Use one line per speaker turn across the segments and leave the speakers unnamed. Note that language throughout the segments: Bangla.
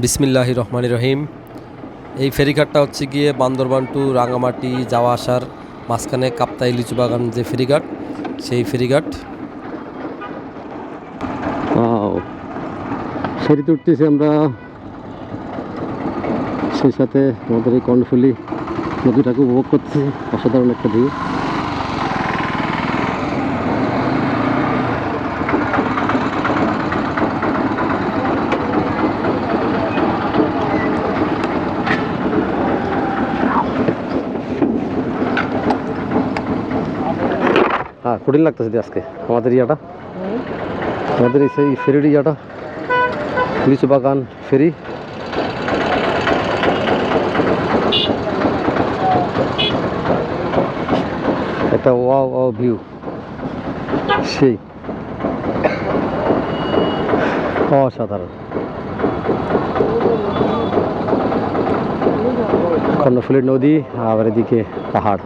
বিসমিল্লাহ রহমান রহিম। এই ফেরিঘাটটা হচ্ছে গিয়ে বান্দরবান টু রাঙামাটি যাওয়া আসার মাঝখানে কাপ্তাই লিচু বাগান যে ফেরিঘাট, সেই ফেরিঘাট।
ফেরিতে উঠতেছি আমরা। সেই সাথে আমাদের এই কর্ণফুলি নদীটাকে উপভোগ করতেছি। অসাধারণ একটা ভিউ কঠিন লাগতেছে দি আজকে আমাদের ইয়াটা আমাদের এই সেই ফেরির ইয়াটা লিচু বাগান ফেরি একটা ওয়াও ওয়াও ভিউ সেই অসাধারণ কর্ণফুলীর নদী আবার এদিকে পাহাড়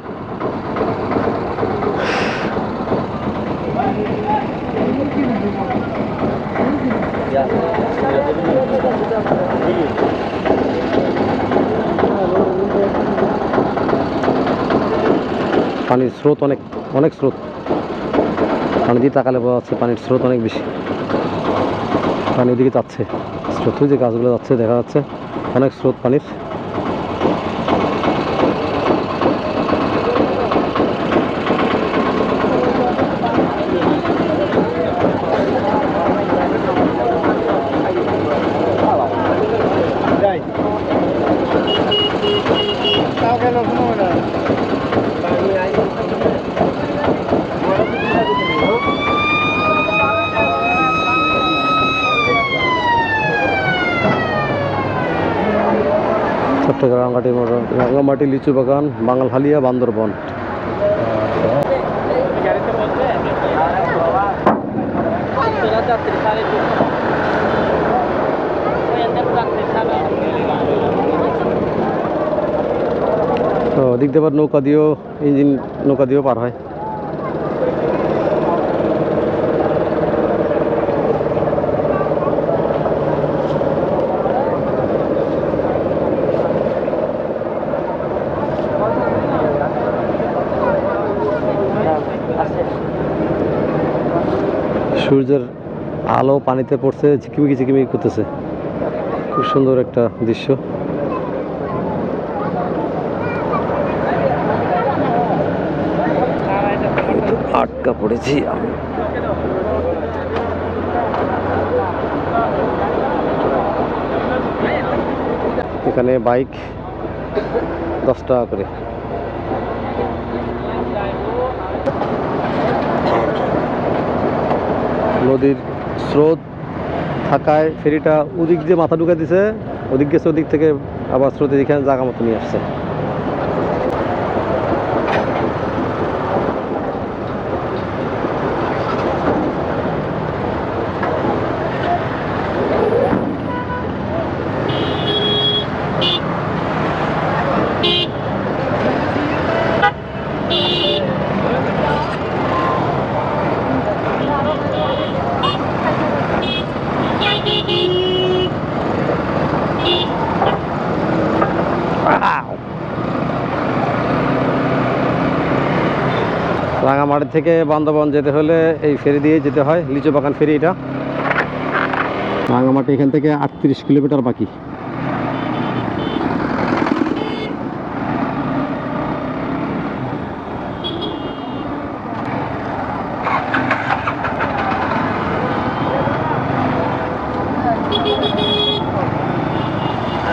পানির স্রোত অনেক অনেক স্রোত। পানি দিয়ে তাকালে বোঝা যাচ্ছে পানির স্রোত অনেক বেশি। পানির দিকে যাচ্ছে, স্রোত। যে গাছগুলো যাচ্ছে, দেখা যাচ্ছে অনেক স্রোত পানির। চট্টগ্রাম রাঙ্গামাটি লিচু বাগান বাঙালহালিয়া বান্দরবন। তো দিক দিয়ে আবার নৌকা দিয়েও, ইঞ্জিন নৌকা দিয়েও পার হয়। সূর্যের আলো পানিতে পড়ছে, ঝিকিমিকি ঝিকিমিকি করতেছে। খুব সুন্দর একটা দৃশ্য। আটকা পড়েছি আমি। এখানে বাইক দশ টাকা করে। নদীর স্রোত থাকায় ফেরিটা ওদিক দিয়ে মাথা ঢুকে দিছে, ওদিক গেছে ওদিক থেকে আবার স্রোতে এখানে জায়গা মতো নিয়ে আসছে। থেকে বান্দরবন যেতে হলে এই ফেরি দিয়ে যেতে হয়, লিচু বাগান ফেরি এটা। রাঙামাটি এখান থেকে আটত্রিশ কিলোমিটার বাকি।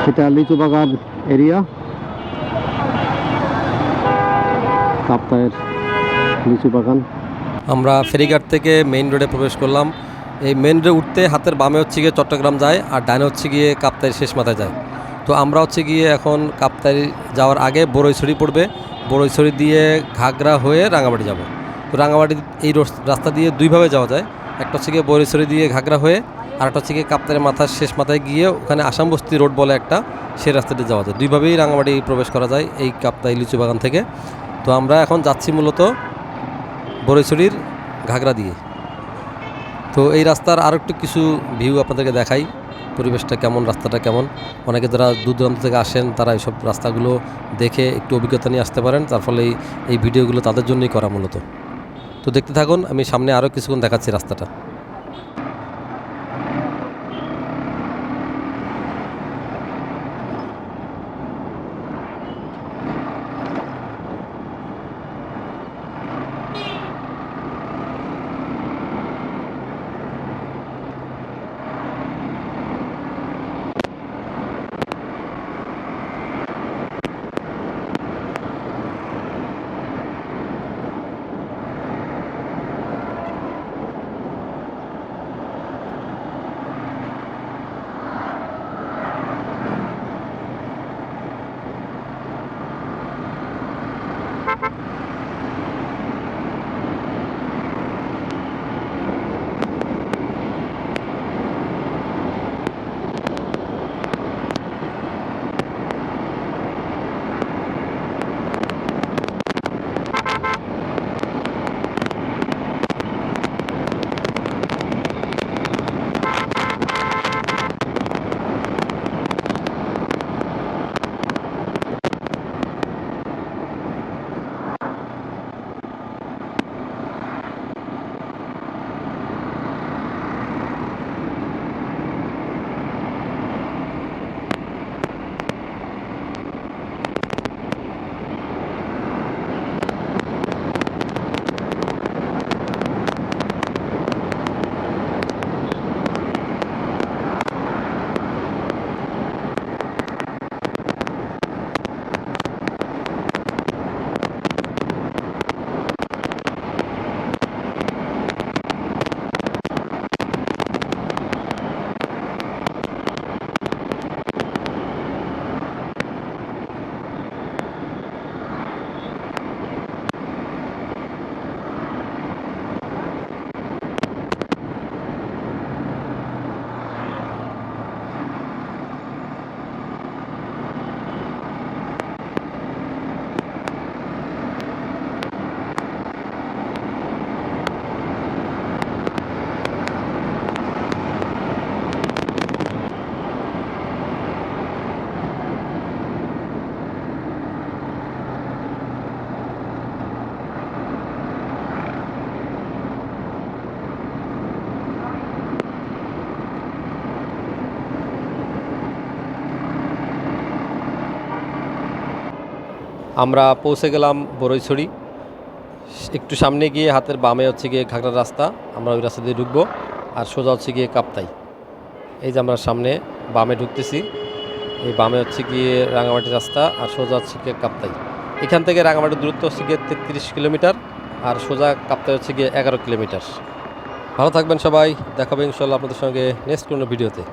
এটা লিচু বাগান এরিয়া। কাপ্তায়ের লিচু বাগান।
আমরা ফেরিঘাট থেকে মেইন রোডে প্রবেশ করলাম। এই মেইন রোডে উঠতে হাতের বামে হচ্ছে গিয়ে চট্টগ্রাম যায় আর ডানে হচ্ছে গিয়ে কাপ্তাই শেষ মাথায় যায়। তো আমরা হচ্ছে গিয়ে এখন কাপ্তাই যাওয়ার আগে বড়ইছড়ি পড়বে। বড়ইছড়ি দিয়ে ঘাগরা হয়ে রাঙামাটি যাব। তো রাঙামাটি এই রোস- রাস্তা দিয়ে দুইভাবে যাওয়া যায়। একটা হচ্ছে গিয়ে বড়ইছড়ি দিয়ে ঘাগরা হয়ে আর একটা হচ্ছে গিয়ে কাপ্তাইয়ের মাথার শেষ মাথায় গিয়ে ওখানে আসাম বস্তি রোড বলে একটা সেই রাস্তাটি যাওয়া যায়। দুইভাবেই রাঙামাটি প্রবেশ করা যায় এই কাপ্তাই লিচু বাগান থেকে। তো আমরা এখন যাচ্ছি মূলত বড়ইছড়ির ঘাগরা দিয়ে। তো এই রাস্তার আর একটু কিছু ভিউ আপনাদেরকে দেখাই, পরিবেশটা কেমন, রাস্তাটা কেমন। অনেকে যারা দূর দূরান্ত থেকে আসেন, তারা এইসব রাস্তাগুলো দেখে একটু অভিজ্ঞতা নিয়ে আসতে পারেন। তার ফলে এই ভিডিওগুলো তাদের জন্যই করা মূলত। তো দেখতে থাকুন, আমি সামনে আরও কিছুক্ষণ দেখাচ্ছি রাস্তাটা। আমরা পৌঁছে গেলাম বরৈছড়ি একটু সামনে গিয়ে হাতের বামে হচ্ছে গিয়ে ঘাগড়ার রাস্তা, আমরা ওই রাস্তা দিয়ে ঢুকবো, আর সোজা হচ্ছে গিয়ে কাপ্তাই। এই যে আমরা সামনে বামে ঢুকতেছি, এই বামে হচ্ছে গিয়ে রাঙামাটি রাস্তা, আর সোজা হচ্ছে গিয়ে কাপ্তাই। এখান থেকে রাঙামাটির দূরত্ব হচ্ছে গিয়ে তেত্রিশ কিলোমিটার, আর সোজা কাপ্তাই হচ্ছে গিয়ে এগারো কিলোমিটার। ভালো থাকবেন সবাই, দেখাবে ইনশাল্লাহ আপনাদের সঙ্গে নেক্সট কোনো ভিডিওতে।